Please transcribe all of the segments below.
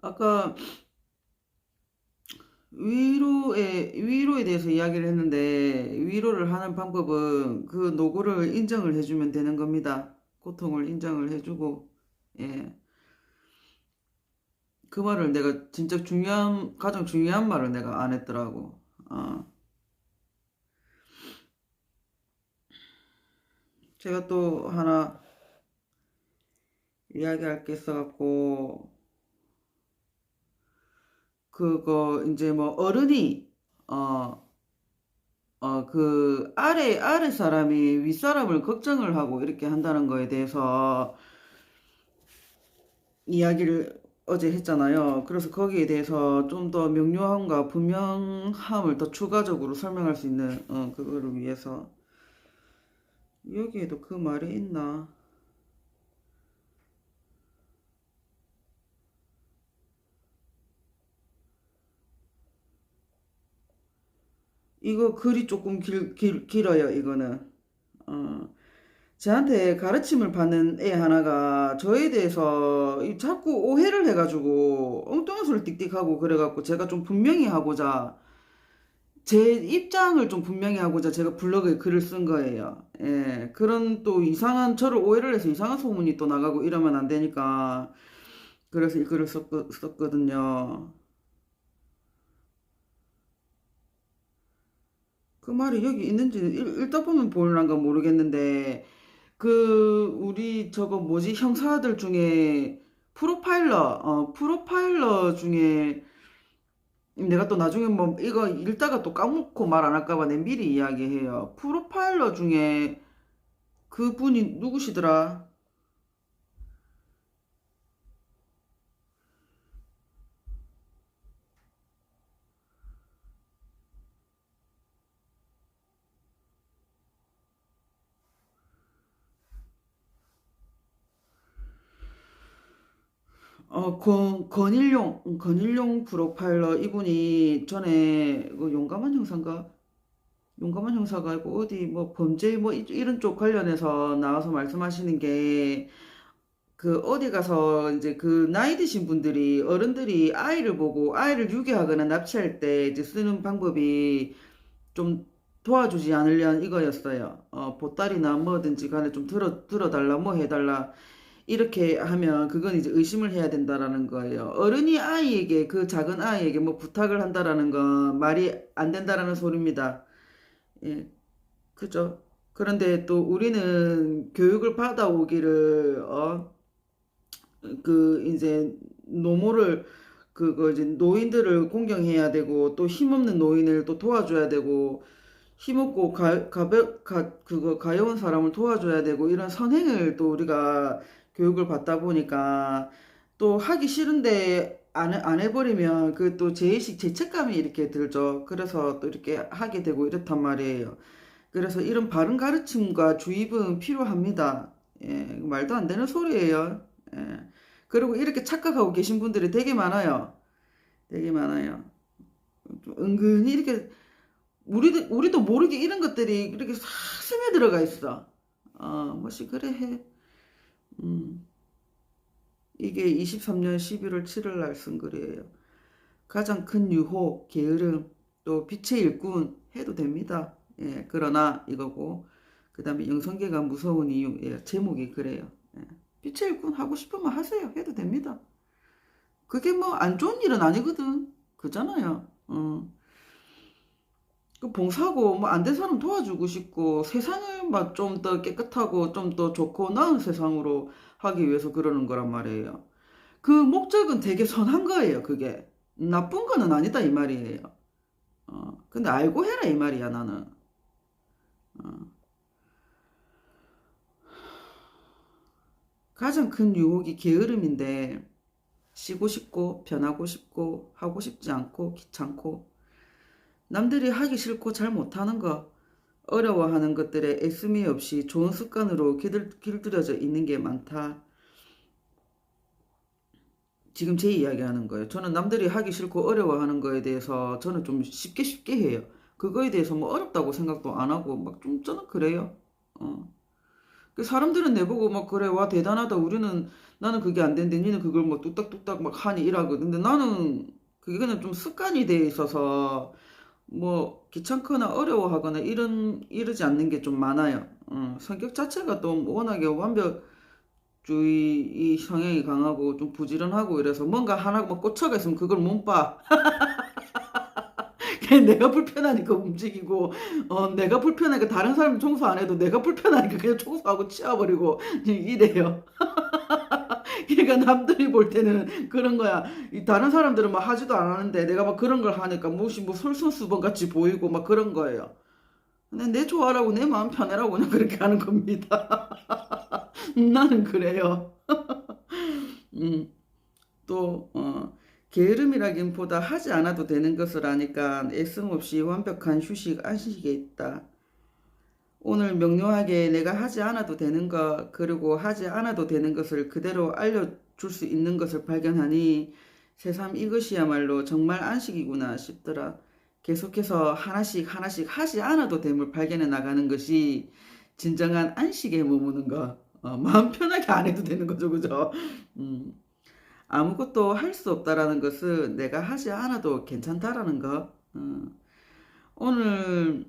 아까 위로에 위로에 대해서 이야기를 했는데 위로를 하는 방법은 그 노고를 인정을 해주면 되는 겁니다. 고통을 인정을 해주고 예. 그 말을 내가 진짜 중요한 가장 중요한 말을 내가 안 했더라고. 어. 제가 또 하나 이야기할 게 있어갖고 그거 이제 뭐 어른이 어 어 그 아래 아래 사람이 윗사람을 걱정을 하고 이렇게 한다는 거에 대해서 이야기를 어제 했잖아요. 그래서 거기에 대해서 좀 더 명료함과 분명함을 더 추가적으로 설명할 수 있는 어 그거를 위해서 여기에도 그 말이 있나? 이거 글이 조금 길, 길, 길어요, 이거는. 어, 저한테 가르침을 받는 애 하나가 저에 대해서 이 자꾸 오해를 해가지고 엉뚱한 소리 띡띡하고 그래갖고 제가 좀 분명히 하고자 제 입장을 좀 분명히 하고자 제가 블로그에 글을 쓴 거예요. 예, 그런 또 이상한 저를 오해를 해서 이상한 소문이 또 나가고 이러면 안 되니까 그래서 이 글을 썼, 썼거든요. 그 말이 여기 있는지는 읽, 읽다 보면 보일란가 모르겠는데 그 우리 저거 뭐지 형사들 중에 프로파일러 어 프로파일러 중에 내가 또 나중에 뭐 이거 읽다가 또 까먹고 말 안 할까 봐 내 미리 이야기해요. 프로파일러 중에 그분이 누구시더라? 어, 권, 권일용, 음, 권일용 프로파일러 이분이 전에 그 용감한 형사인가? 용감한 형사가 아니고 어디 뭐 범죄 뭐 이- 이런 쪽 관련해서 나와서 말씀하시는 게 그 어디 가서 이제 그 나이 드신 분들이 어른들이 아이를 보고 아이를 유기하거나 납치할 때 이제 쓰는 방법이 좀 도와주지 않으려는 이거였어요. 어, 보따리나 뭐든지 간에 좀 들어, 들어달라, 뭐 해달라. 이렇게 하면 그건 이제 의심을 해야 된다라는 거예요. 어른이 아이에게, 그 작은 아이에게 뭐 부탁을 한다라는 건 말이 안 된다라는 소리입니다. 예, 그죠? 그런데 또 우리는 교육을 받아오기를, 어, 그 이제 노모를 그거 이제 노인들을 공경해야 되고 또 힘없는 노인을 또 도와줘야 되고 힘없고 가, 가벼 가, 그거 가여운 사람을 도와줘야 되고 이런 선행을 또 우리가 교육을 받다 보니까 또 하기 싫은데 안, 해- 안 해버리면 그 또 죄의식 죄책감이 이렇게 들죠. 그래서 또 이렇게 하게 되고 이렇단 말이에요. 그래서 이런 바른 가르침과 주입은 필요합니다. 예, 말도 안 되는 소리예요. 예. 그리고 이렇게 착각하고 계신 분들이 되게 많아요. 되게 많아요. 좀 은근히 이렇게 우리도 우리도 모르게 이런 것들이 이렇게 싹 스며들어가 있어. 어, 뭐시 그래 해. 음. 이게 23년 11월 7일 날 쓴 글이에요. 가장 큰 유혹, 게으름, 또 빛의 일꾼 해도 됩니다. 예, 그러나 이거고 그 다음에 영성계가 무서운 이유 예, 제목이 그래요. 예. 빛의 일꾼 하고 싶으면 하세요. 해도 됩니다. 그게 뭐 안 좋은 일은 아니거든. 그잖아요. 어. 그 봉사하고 뭐 안 된 사람 도와주고 싶고 세상을 막 좀 더 깨끗하고 좀 더 좋고 나은 세상으로 하기 위해서 그러는 거란 말이에요. 그 목적은 되게 선한 거예요. 그게 나쁜 거는 아니다 이 말이에요. 어, 근데 알고 해라 이 말이야 나는. 어. 가장 큰 유혹이 게으름인데 쉬고 싶고 변하고 싶고 하고 싶지 않고 귀찮고 남들이 하기 싫고 잘 못하는 거 어려워하는 것들에 애씀이 없이 좋은 습관으로 길들, 길들여져 있는 게 많다. 지금 제 이야기하는 거예요. 저는 남들이 하기 싫고 어려워하는 거에 대해서 저는 좀 쉽게 쉽게 해요. 그거에 대해서 뭐 어렵다고 생각도 안 하고 막 좀 저는 그래요. 어. 그 사람들은 내보고 막 그래 와 대단하다 우리는 나는 그게 안 되는데 니는 그걸 뭐 뚝딱뚝딱 막 하니 이러거든. 근데 나는 그게 그냥 좀 습관이 돼 있어서 뭐 귀찮거나 어려워하거나 이런 이러지 않는 게 좀 많아요. 어, 성격 자체가 또 워낙에 완벽주의 이 성향이 강하고 좀 부지런하고 이래서 뭔가 하나 뭐 꽂혀가 있으면 그걸 못 봐. 내가 불편하니까 움직이고 어 내가 불편하니까 다른 사람이 청소 안 해도 내가 불편하니까 그냥 청소하고 치워버리고 이래요. 그러니까 남들이 볼 때는 그런 거야. 이 다른 사람들은 막 하지도 않았는데 내가 막 그런 걸 하니까 무엇이 뭐 솔선수범 같이 보이고 막 그런 거예요. 근데 내 좋아라고 내 마음 편해라고 그냥 그렇게 하는 겁니다. 나는 그래요. 음, 또 어, 게으름이라기보다 하지 않아도 되는 것을 아니까 애씀 없이 완벽한 휴식, 안식에 있다. 오늘 명료하게 내가 하지 않아도 되는 것, 그리고 하지 않아도 되는 것을 그대로 알려줄 수 있는 것을 발견하니 새삼 이것이야말로 정말 안식이구나 싶더라. 계속해서 하나씩 하나씩 하지 않아도 됨을 발견해 나가는 것이 진정한 안식에 머무는 것. 어, 마음 편하게 안 해도 되는 거죠, 그죠? 음, 아무것도 할 수 없다라는 것은 내가 하지 않아도 괜찮다라는 거. 어, 오늘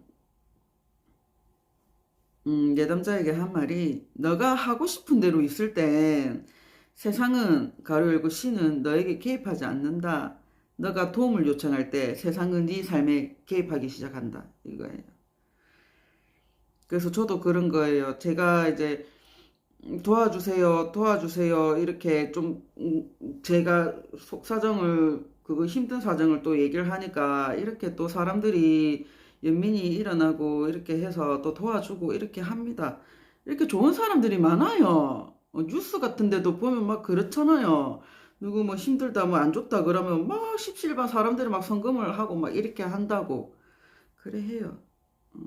음, 내 남자에게 한 말이 너가 하고 싶은 대로 있을 땐 세상은 가로 열고 신은 너에게 개입하지 않는다. 너가 도움을 요청할 때 세상은 네 삶에 개입하기 시작한다. 이거예요. 그래서 저도 그런 거예요. 제가 이제 도와주세요, 도와주세요 이렇게 좀 음, 제가 속 사정을 그거 힘든 사정을 또 얘기를 하니까 이렇게 또 사람들이 연민이 일어나고 이렇게 해서 또 도와주고 이렇게 합니다. 이렇게 좋은 사람들이 많아요. 어, 뉴스 같은 데도 보면 막 그렇잖아요. 누구 뭐 힘들다 뭐 안 좋다 그러면 막 십실반 사람들이 막 성금을 하고 막 이렇게 한다고 그래 해요. 어.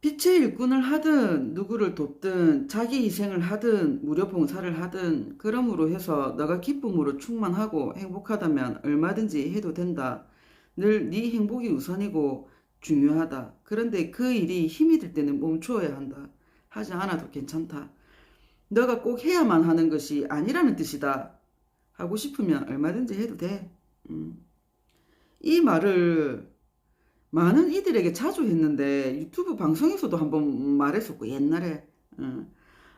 빛의 일꾼을 하든 누구를 돕든 자기 희생을 하든 무료 봉사를 하든 그러므로 해서 너가 기쁨으로 충만하고 행복하다면 얼마든지 해도 된다. 늘 네 행복이 우선이고 중요하다. 그런데 그 일이 힘이 들 때는 멈추어야 한다. 하지 않아도 괜찮다. 너가 꼭 해야만 하는 것이 아니라는 뜻이다. 하고 싶으면 얼마든지 해도 돼. 음. 이 말을 많은 이들에게 자주 했는데 유튜브 방송에서도 한번 말했었고 옛날에 어.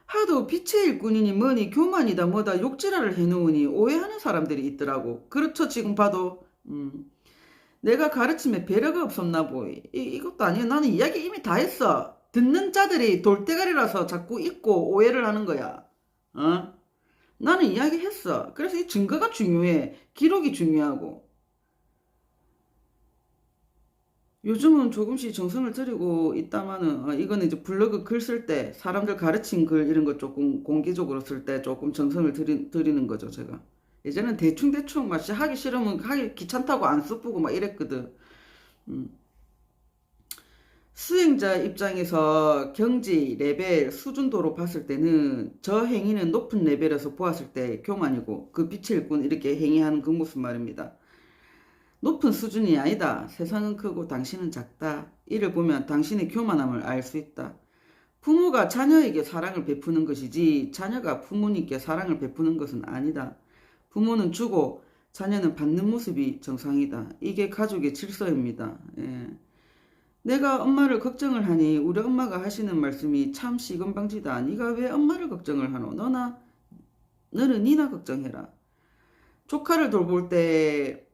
하도 빛의 일꾼이니 뭐니 교만이다 뭐다 욕지라를 해놓으니 오해하는 사람들이 있더라고 그렇죠 지금 봐도 음. 내가 가르침에 배려가 없었나 보이. 이, 이것도 아니야. 나는 이야기 이미 다 했어. 듣는 자들이 돌대가리라서 자꾸 잊고 오해를 하는 거야. 어? 나는 이야기 했어. 그래서 이 증거가 중요해. 기록이 중요하고. 요즘은 조금씩 정성을 들이고 있다마는 어, 이거는 이제 블로그 글 쓸 때 사람들 가르친 글 이런 거 조금 공개적으로 쓸 때 조금 정성을 들이, 들이는 거죠 제가 예전엔 대충대충 막 하기 싫으면 하기 귀찮다고 안 써보고 막 이랬거든 음. 수행자 입장에서 경지, 레벨, 수준도로 봤을 때는 저 행위는 높은 레벨에서 보았을 때 교만이고 그 빛의 일꾼 이렇게 행위하는 그 모습 말입니다. 높은 수준이 아니다. 세상은 크고 당신은 작다. 이를 보면 당신의 교만함을 알 수 있다. 부모가 자녀에게 사랑을 베푸는 것이지 자녀가 부모님께 사랑을 베푸는 것은 아니다. 부모는 주고 자녀는 받는 모습이 정상이다. 이게 가족의 질서입니다. 예. 내가 엄마를 걱정을 하니 우리 엄마가 하시는 말씀이 참 시건방지다. 네가 왜 엄마를 걱정을 하노? 너나 너는 니나 걱정해라. 조카를 돌볼 때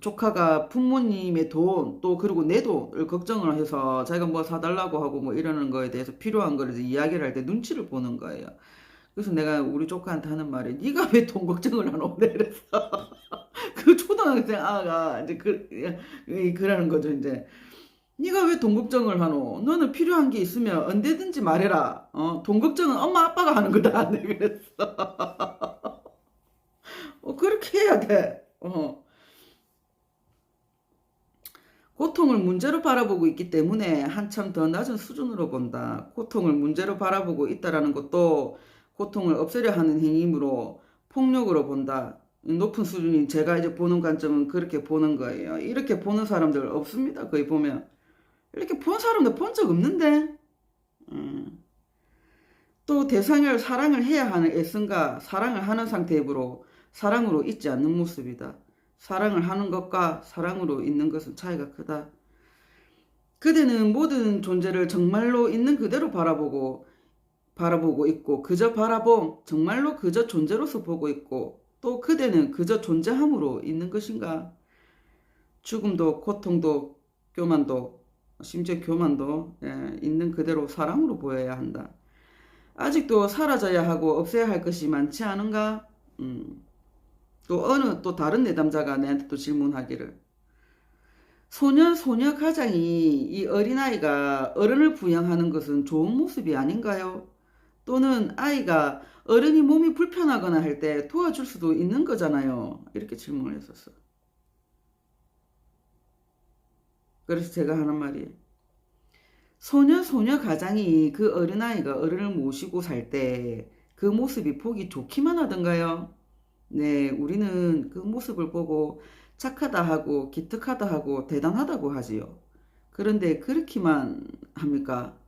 조카가 부모님의 돈, 또 그리고 내 돈을 걱정을 해서 자기가 뭐 사달라고 하고 뭐 이러는 거에 대해서 필요한 거를 이야기를 할 때 눈치를 보는 거예요. 그래서 내가 우리 조카한테 하는 말이 네가 왜 돈 걱정을 하노? 그랬어. 그 초등학생 아가 이제 그 그러는 거죠 이제. 네가 왜 돈 걱정을 하노? 너는 필요한 게 있으면 언제든지 말해라. 어, 돈 걱정은 엄마 아빠가 하는 거다. 내 그랬어. 어, 그렇게 해야 돼. 어. 고통을 문제로 바라보고 있기 때문에 한참 더 낮은 수준으로 본다. 고통을 문제로 바라보고 있다라는 것도 고통을 없애려 하는 행위이므로 폭력으로 본다. 높은 수준인 제가 이제 보는 관점은 그렇게 보는 거예요. 이렇게 보는 사람들 없습니다. 거의 보면. 이렇게 본 사람들 본적 없는데. 음. 또 대상을 사랑을 해야 하는 애쓴가 사랑을 하는 상태로 사랑으로 있지 않는 모습이다. 사랑을 하는 것과 사랑으로 있는 것은 차이가 크다. 그대는 모든 존재를 정말로 있는 그대로 바라보고 바라보고 있고 그저 바라봄 정말로 그저 존재로서 보고 있고 또 그대는 그저 존재함으로 있는 것인가? 죽음도 고통도 교만도 심지어 교만도 예, 있는 그대로 사랑으로 보여야 한다. 아직도 사라져야 하고 없애야 할 것이 많지 않은가? 음. 또 어느 또 다른 내담자가 내한테 또 질문하기를 소년 소녀 가장이 이 어린아이가 어른을 부양하는 것은 좋은 모습이 아닌가요? 또는 아이가 어른이 몸이 불편하거나 할 때 도와줄 수도 있는 거잖아요. 이렇게 질문을 했었어. 그래서 제가 하는 말이 소녀 소녀 가장이 그 어린아이가 어른을 모시고 살 때 그 모습이 보기 좋기만 하던가요? 네, 우리는 그 모습을 보고 착하다 하고 기특하다 하고 대단하다고 하지요. 그런데 그렇게만 합니까?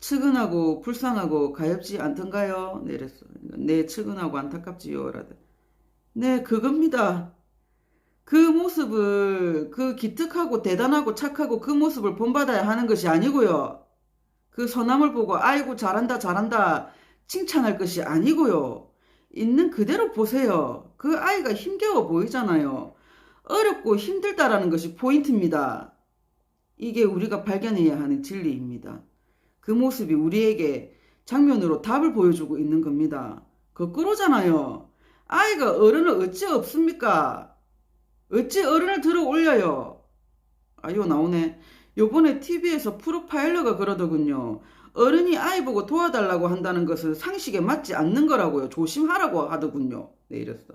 측은하고 불쌍하고 가엾지 않던가요? 네, 이랬어. 네, 측은하고 안타깝지요. 라더. 네, 그겁니다. 그 모습을, 그 기특하고 대단하고 착하고 그 모습을 본받아야 하는 것이 아니고요. 그 선함을 보고, 아이고, 잘한다, 잘한다, 칭찬할 것이 아니고요. 있는 그대로 보세요. 그 아이가 힘겨워 보이잖아요. 어렵고 힘들다라는 것이 포인트입니다. 이게 우리가 발견해야 하는 진리입니다. 그 모습이 우리에게 장면으로 답을 보여주고 있는 겁니다. 거꾸로잖아요. 아이가 어른을 어찌 없습니까? 어찌 어른을 들어 올려요? 아유 나오네. 요번에 TV에서 프로파일러가 그러더군요. 어른이 아이 보고 도와달라고 한다는 것은 상식에 맞지 않는 거라고요. 조심하라고 하더군요. 네 이랬어.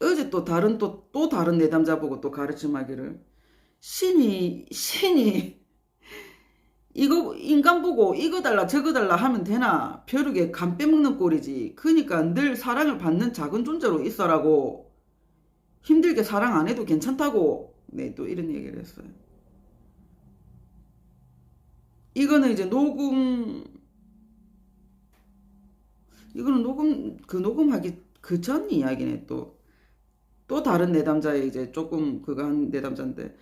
어제 또 다른 또, 또 다른 내담자 보고 또 가르침하기를 신이 신이 이거 인간 보고 이거 달라 저거 달라 하면 되나? 벼룩에 간 빼먹는 꼴이지. 그니까 늘 사랑을 받는 작은 존재로 있어라고. 힘들게 사랑 안 해도 괜찮다고. 네 또 이런 얘기를 했어요. 이거는 이제 녹음 이거는 녹음 그 녹음하기 그 전 이야기네 또. 또 다른 내담자의 이제 조금 그거 한 내담자인데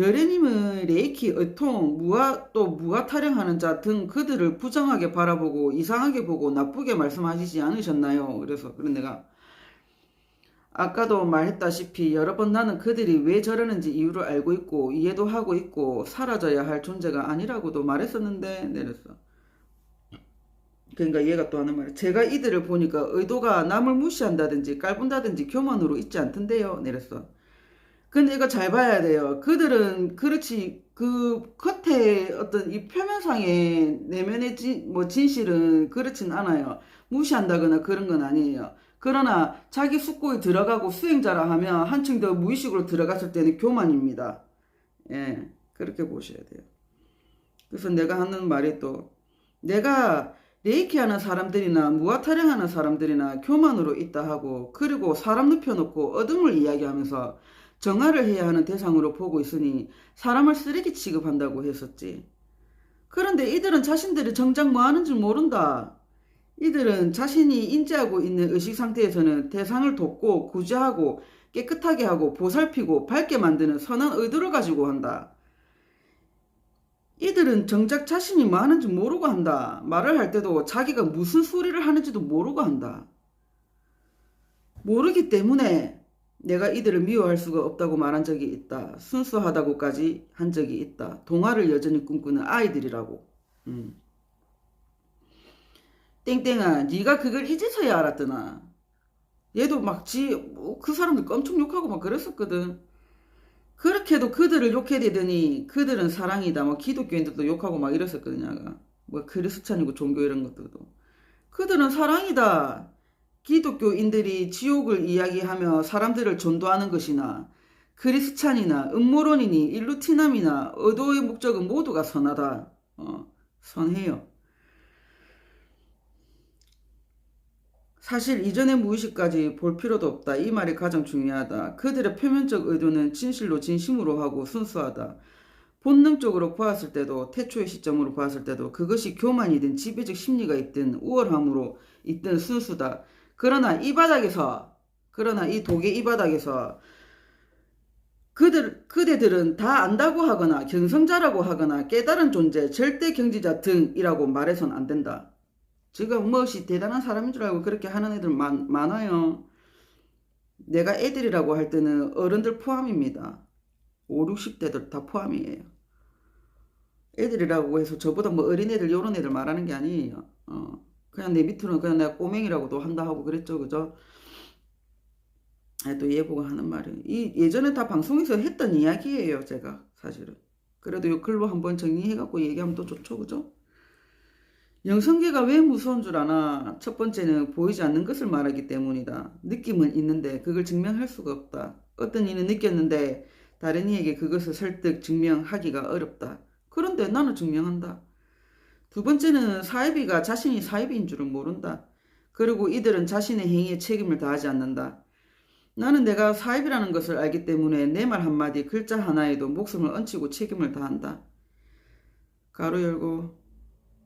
여래님은 레이키, 의통, 무아 또 무아 타령하는 자 등 그들을 부정하게 바라보고 이상하게 보고 나쁘게 말씀하시지 않으셨나요? 그래서 그런 내가 아까도 말했다시피 여러 번 나는 그들이 왜 저러는지 이유를 알고 있고 이해도 하고 있고 사라져야 할 존재가 아니라고도 말했었는데 내렸어. 그러니까 얘가 또 하는 말이 제가 이들을 보니까 의도가 남을 무시한다든지 깔본다든지 교만으로 있지 않던데요. 내렸어. 근데 이거 잘 봐야 돼요. 그들은 그렇지 그 겉에 어떤 이 표면상의 내면의 진, 뭐 진실은 그렇진 않아요. 무시한다거나 그런 건 아니에요. 그러나 자기 숙고에 들어가고 수행자라 하면 한층 더 무의식으로 들어갔을 때는 교만입니다. 예, 그렇게 보셔야 돼요. 그래서 내가 하는 말이 또 내가 레이키 하는 사람들이나 무아타령하는 사람들이나 교만으로 있다 하고 그리고 사람 눕혀놓고 어둠을 이야기하면서 정화를 해야 하는 대상으로 보고 있으니 사람을 쓰레기 취급한다고 했었지. 그런데 이들은 자신들이 정작 뭐 하는지 모른다. 이들은 자신이 인지하고 있는 의식 상태에서는 대상을 돕고 구제하고 깨끗하게 하고 보살피고 밝게 만드는 선한 의도를 가지고 한다. 이들은 정작 자신이 뭐 하는지 모르고 한다. 말을 할 때도 자기가 무슨 소리를 하는지도 모르고 한다. 모르기 때문에 내가 이들을 미워할 수가 없다고 말한 적이 있다. 순수하다고까지 한 적이 있다. 동화를 여전히 꿈꾸는 아이들이라고. 음. 땡땡아, 네가 그걸 이제서야 알았더나. 얘도 막 지 그 사람들 엄청 욕하고 막 그랬었거든. 그렇게도 그들을 욕해대더니 그들은 사랑이다. 뭐 기독교인들도 욕하고 막 이랬었거든요. 뭐 크리스찬이고 종교 이런 것들도. 그들은 사랑이다. 기독교인들이 지옥을 이야기하며 사람들을 전도하는 것이나 크리스찬이나 음모론이니 일루티남이나 의도의 목적은 모두가 선하다. 어, 선해요. 사실 이전의 무의식까지 볼 필요도 없다. 이 말이 가장 중요하다. 그들의 표면적 의도는 진실로 진심으로 하고 순수하다. 본능적으로 보았을 때도 태초의 시점으로 보았을 때도 그것이 교만이든 지배적 심리가 있든 우월함으로 있든 순수다. 그러나 이 바닥에서 그러나 이 독의 이 바닥에서 그들 그대들은 다 안다고 하거나 경성자라고 하거나 깨달은 존재 절대 경지자 등이라고 말해선 안 된다. 지금 무엇이 대단한 사람인 줄 알고 그렇게 하는 애들 많, 많아요. 내가 애들이라고 할 때는 어른들 포함입니다. 5, 60대들 다 포함이에요. 애들이라고 해서 저보다 뭐 어린애들 요런 애들 말하는 게 아니에요. 어, 그냥 내 밑으로는 그냥 내가 꼬맹이라고도 한다 하고 그랬죠. 그죠? 아, 또 예보가 하는 말이 이 예전에 다 방송에서 했던 이야기예요. 제가 사실은. 그래도 요 글로 한번 정리해갖고 얘기하면 또 좋죠. 그죠? 영성계가 왜 무서운 줄 아나? 첫 번째는 보이지 않는 것을 말하기 때문이다. 느낌은 있는데 그걸 증명할 수가 없다. 어떤 이는 느꼈는데 다른 이에게 그것을 설득 증명하기가 어렵다. 그런데 나는 증명한다. 두 번째는 사이비가 자신이 사이비인 줄은 모른다. 그리고 이들은 자신의 행위에 책임을 다하지 않는다. 나는 내가 사입이라는 것을 알기 때문에 내 말 한마디 글자 하나에도 목숨을 얹히고 책임을 다한다. 가로 열고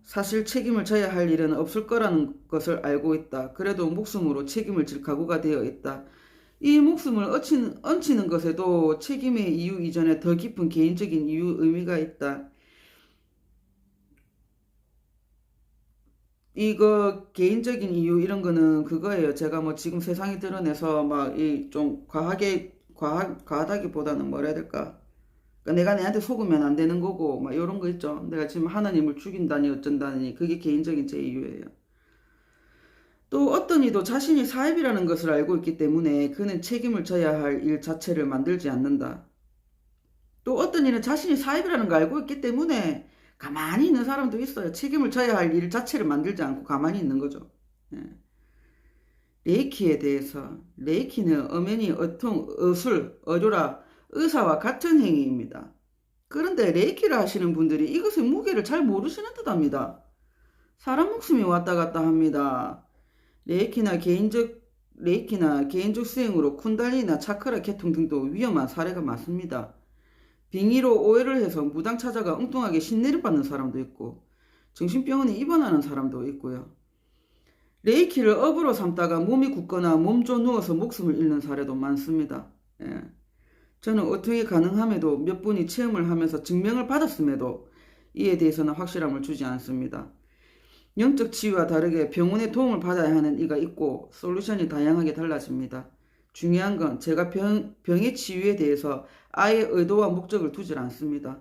사실 책임을 져야 할 일은 없을 거라는 것을 알고 있다. 그래도 목숨으로 책임을 질 각오가 되어 있다. 이 목숨을 얹히는, 얹히는 것에도 책임의 이유 이전에 더 깊은 개인적인 이유 의미가 있다. 이거 개인적인 이유 이런 거는 그거예요. 제가 뭐 지금 세상이 드러내서 막 이 좀 과하게 과하, 과하다기보다는 뭐라 해야 될까? 그러니까 내가 내한테 속으면 안 되는 거고 막 이런 거 있죠. 내가 지금 하나님을 죽인다니 어쩐다니 그게 개인적인 제 이유예요. 또 어떤 이도 자신이 사입이라는 것을 알고 있기 때문에 그는 책임을 져야 할 일 자체를 만들지 않는다. 또 어떤 이는 자신이 사입이라는 걸 알고 있기 때문에 가만히 있는 사람도 있어요. 책임을 져야 할 일 자체를 만들지 않고 가만히 있는 거죠. 예. 레이키에 대해서 레이키는 엄연히 어통, 어술, 어조라, 의사와 같은 행위입니다. 그런데 레이키를 하시는 분들이 이것의 무게를 잘 모르시는 듯합니다. 사람 목숨이 왔다 갔다 합니다. 레이키나 개인적 레이키나 개인적 수행으로 쿤달리나 차크라 계통 등도 위험한 사례가 많습니다. 빙의로 오해를 해서 무당 찾아가 엉뚱하게 신내를 받는 사람도 있고 정신병원에 입원하는 사람도 있고요. 레이키를 업으로 삼다가 몸이 굳거나 몸져 누워서 목숨을 잃는 사례도 많습니다. 예. 저는 어떻게 가능함에도 몇 분이 체험을 하면서 증명을 받았음에도 이에 대해서는 확실함을 주지 않습니다. 영적 치유와 다르게 병원의 도움을 받아야 하는 이가 있고 솔루션이 다양하게 달라집니다. 중요한 건 제가 병, 병의 치유에 대해서 아예 의도와 목적을 두질 않습니다.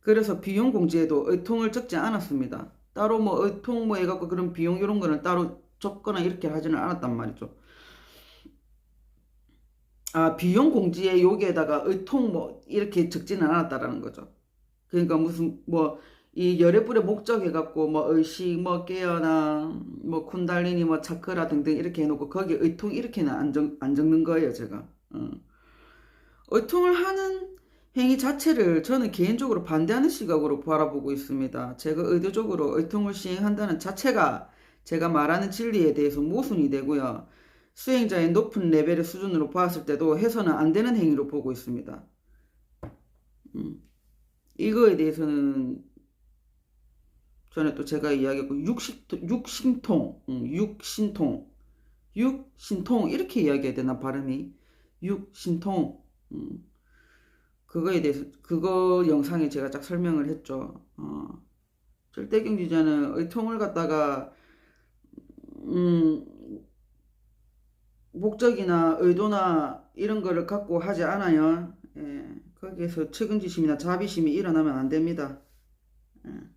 그래서 비용 공지에도 의통을 적지 않았습니다. 따로 뭐 의통 뭐 해갖고 그런 비용 이런 거는 따로 적거나 이렇게 하지는 않았단 말이죠. 아 비용 공지에 여기에다가 의통 뭐 이렇게 적지는 않았다라는 거죠. 그러니까 무슨 뭐 이 열애불의 목적 해갖고 뭐 의식 뭐 깨어나 뭐 쿤달리니 뭐 차크라 등등 이렇게 해놓고 거기 의통 이렇게는 안, 적, 안 적는 거예요 제가. 어. 의통을 하는 행위 자체를 저는 개인적으로 반대하는 시각으로 바라보고 있습니다. 제가 의도적으로 의통을 시행한다는 자체가 제가 말하는 진리에 대해서 모순이 되고요. 수행자의 높은 레벨의 수준으로 보았을 때도 해서는 안 되는 행위로 보고 있습니다. 음. 이거에 대해서는 전에 또 제가 이야기했고 육식, 육신통, 음, 육신통, 육신통 이렇게 이야기해야 되나 발음이 육신통 음, 그거에 대해서 그거 영상에 제가 쫙 설명을 했죠. 어, 절대경지자는 의통을 갖다가 음, 목적이나 의도나 이런 거를 갖고 하지 않아요. 예, 거기에서 측은지심이나 자비심이 일어나면 안 됩니다. 예.